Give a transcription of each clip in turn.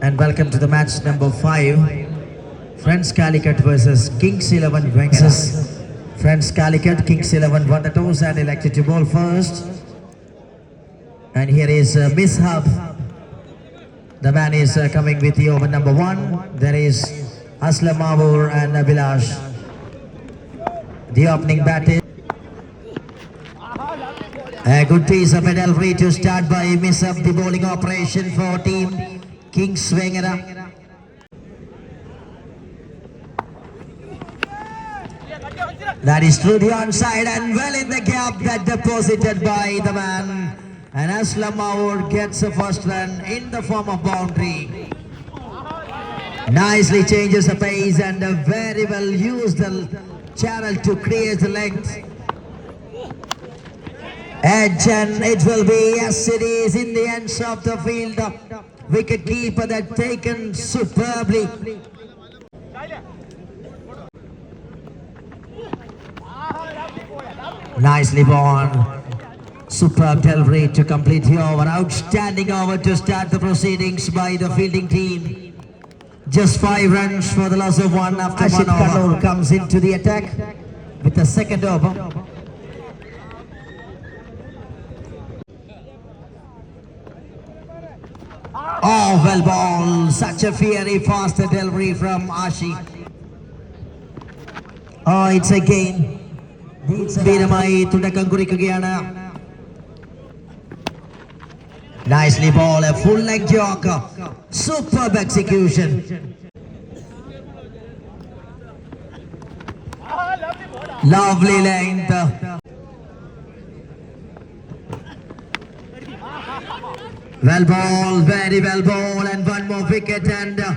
and welcome to the match number five. Friends Calicut versus Kings 11 Vengas. Friends Calicut, Kings 11 won the toss and elected to bowl first. And here is uh. The man is uh, coming with the over number one. There is Aslam Mavur and Abhilash. The opening bat is. A good piece of adultery to start by miss the bowling operation for team Kings Vengara. That is through the onside and well in the gap that deposited by the man. And Aslam Maur gets a first run in the form of boundary. Nicely changes the pace and very well used the channel to create the length. Edge and it will be, yes it is, in the ends of the field. Wicket keeper that taken superbly. Nicely born. Superb delivery to complete the over. Outstanding over to start the proceedings by the fielding team. Just five runs for the loss of one after Ashit one over. Comes into the attack with the second over. Oh, well ball. Such a fiery fast delivery from Ashi. Oh, it's again. ഗംഭീരമായി തുടക്കം കുറിക്കുകയാണ് Nicely ball, a full leg jog. Superb execution. Lovely length. Well ball, very well ball, and one more wicket and uh,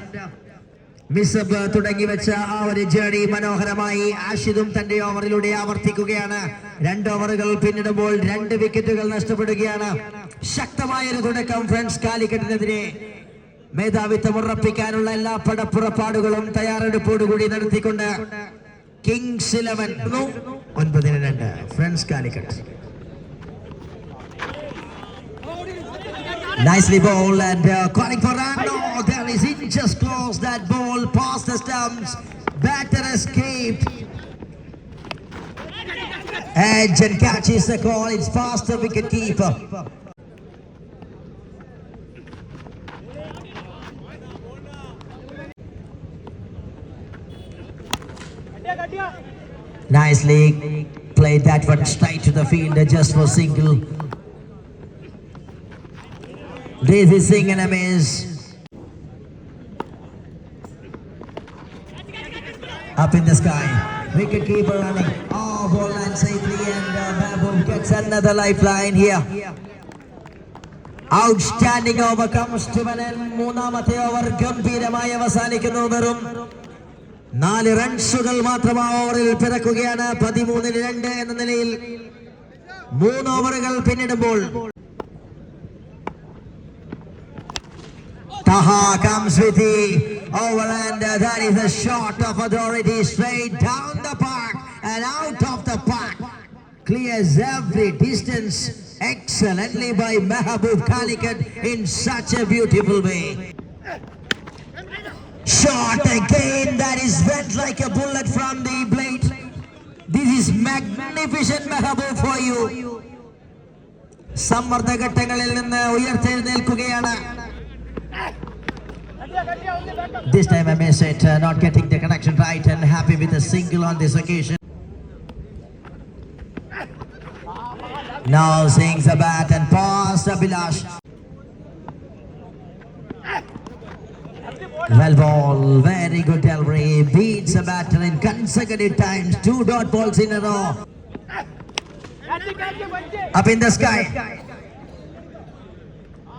Misab തുടങ്ങി വെച്ച ആ ഒരു journey മനോഹരമായി ആഷിദും തന്റെ ഓവറിലൂടെ ആവർത്തിക്കുകയാണ്. രണ്ട് ഓവറുകൾ പിന്നിടുമ്പോൾ രണ്ട് വിക്കറ്റുകൾ നഷ്ടപ്പെടുകയാണ്. ശക്തമായ ഒരു തുടക്കം ഫ്രണ്ട്സ് കാലിക്കറ്റിനെതിരെ. മേധാവിത്വം ഉറപ്പിക്കാനുള്ള എല്ലാ പടപ്പുറപ്പാടുകളും തയ്യാറെടുപ്പോടുകൂടി നടത്തിക്കൊണ്ട് കിങ്സ് ഇലവൻ ഒൻപതിന് രണ്ട്. Friends Calicut. Nicely bowled and uh, calling for run. No, there is inches close. That ball past the stumps. Batter escaped. Edge and catches the call. It's past the wicket keeper. Nicely played that one straight to the fielder just for single. Daisy is singing a. Up in the sky. Wicket keeper running. Oh, ball line safely and uh, Mahbub gets another lifeline here. Outstanding over comes to മൂന്നാമത്തെ over ഗംഭീരമായി അവസാനിക്കുന്നു വെറും നാല് റൺസുകൾ മാത്രം ആ ഓവറിൽ പിറക്കുകയാണ് പതിമൂന്നിന് രണ്ട് എന്ന നിലയിൽ മൂന്ന് ഓവറുകൾ പിന്നിടുമ്പോൾ Taha comes with the over and uh, that is a shot of authority straight down the park and out of the park. Clears every distance excellently by Mahabub Kalikat in such a beautiful way. Shot again that is went like a bullet from the blade. This is magnificent Mahabub for you. സമ്മർദ്ദഘട്ടങ്ങളിൽ നിന്ന് ഉയർത്തെഴുന്നേൽക്കുകയാണ് this time I miss it, uh, not getting the connection right and happy with a single on this occasion. Now sings the bat and pass Abhilash. Well ball, very good delivery, beats a batter in consecutive times, two dot balls in a row. Up in the sky.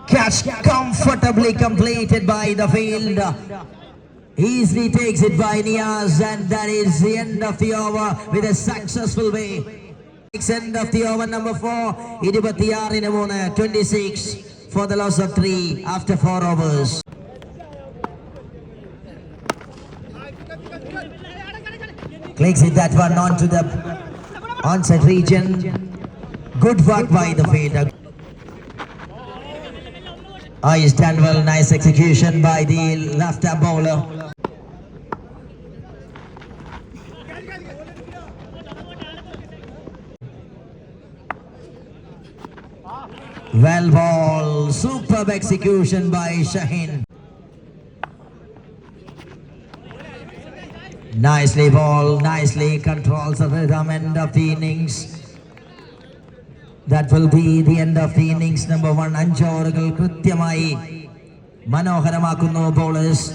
Catch comfortably completed by the field. Easily takes it by Niaz and that is the end of the over with a successful way. End of the over number four, Idibatiari Namuna, 26 for the loss of three after four overs. Clicks it that one onto the onset region. Good work by the fielder. He's done well. Nice execution by the left bowler. Well ball. Superb execution by Shaheen. Nicely ball, nicely controls the rhythm end of the innings. That will be the end of the innings number one. അഞ്ച് ഓവറുകൾ കൃത്യമായി മനോഹരമാക്കുന്നു bowlers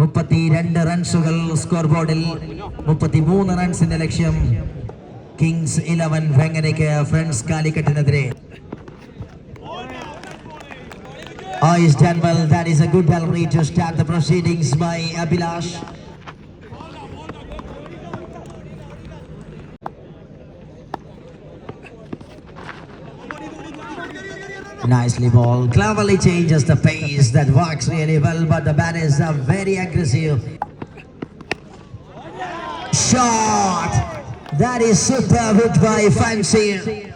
മുപ്പത്തി രണ്ട് റൺസുകൾ score ബോർഡിൽ മുപ്പത്തി മൂന്ന് റൺസിന്റെ ലക്ഷ്യം Kings Eleven വെങ്ങനയ്ക്ക് friends കാലിക്കറ്റിനെതിരെ Oh, he's done well. That is a good delivery to start the proceedings by Abhilash. Nicely ball. Cleverly changes the pace. That works really well, but the batters are very aggressive. Shot! That is superb hit by Fancy.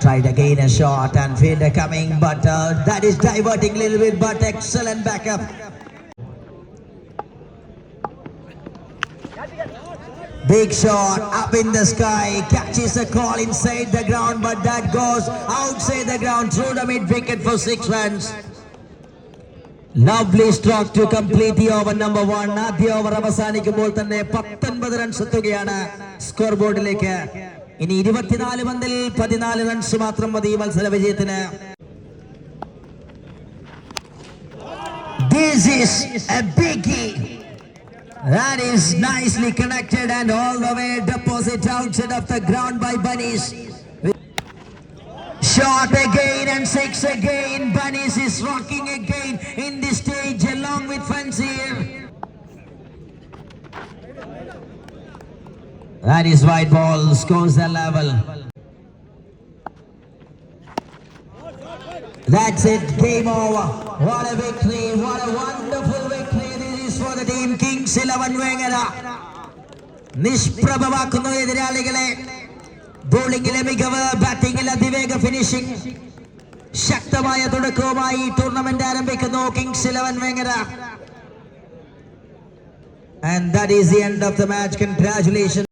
Tried again a shot and fielder coming, but uh, that is diverting a little bit, but excellent backup. Big shot up in the sky, catches a call inside the ground, but that goes outside the ground through the mid wicket for six runs. Lovely stroke to complete the over number one. ആദ്യ over അവസാനിക്കുമ്പോൾ തന്നെ പത്തൊൻപത് runs എത്തുകയാണ് score ബോർഡിലേക്ക് ഇനി ഇരുപത്തിനാല് പന്തിൽ പതിനാല് റൺസ് മാത്രം മതി മത്സര വിജയത്തിന് This is a biggie. That is nicely connected and all the way deposit outside of the ground by Bunnies. Shot again and six again. Bunnies is rocking again in this stage along with Fansir. That is white ball, scores the level. That's it, game over. What a victory, what a wonderful for eleven 11 Vengara. നിഷ്പ്രഭമാക്കുന്നു എതിരാളികളെ. ബോളിംഗിലെ മികവ് ബാറ്റിംഗിൽ അതിവേഗ finishing ശക്തമായ തുടക്കവുമായി tournament ആരംഭിക്കുന്നു. Kings Eleven Vengara. And that is the end of the match. Congratulations.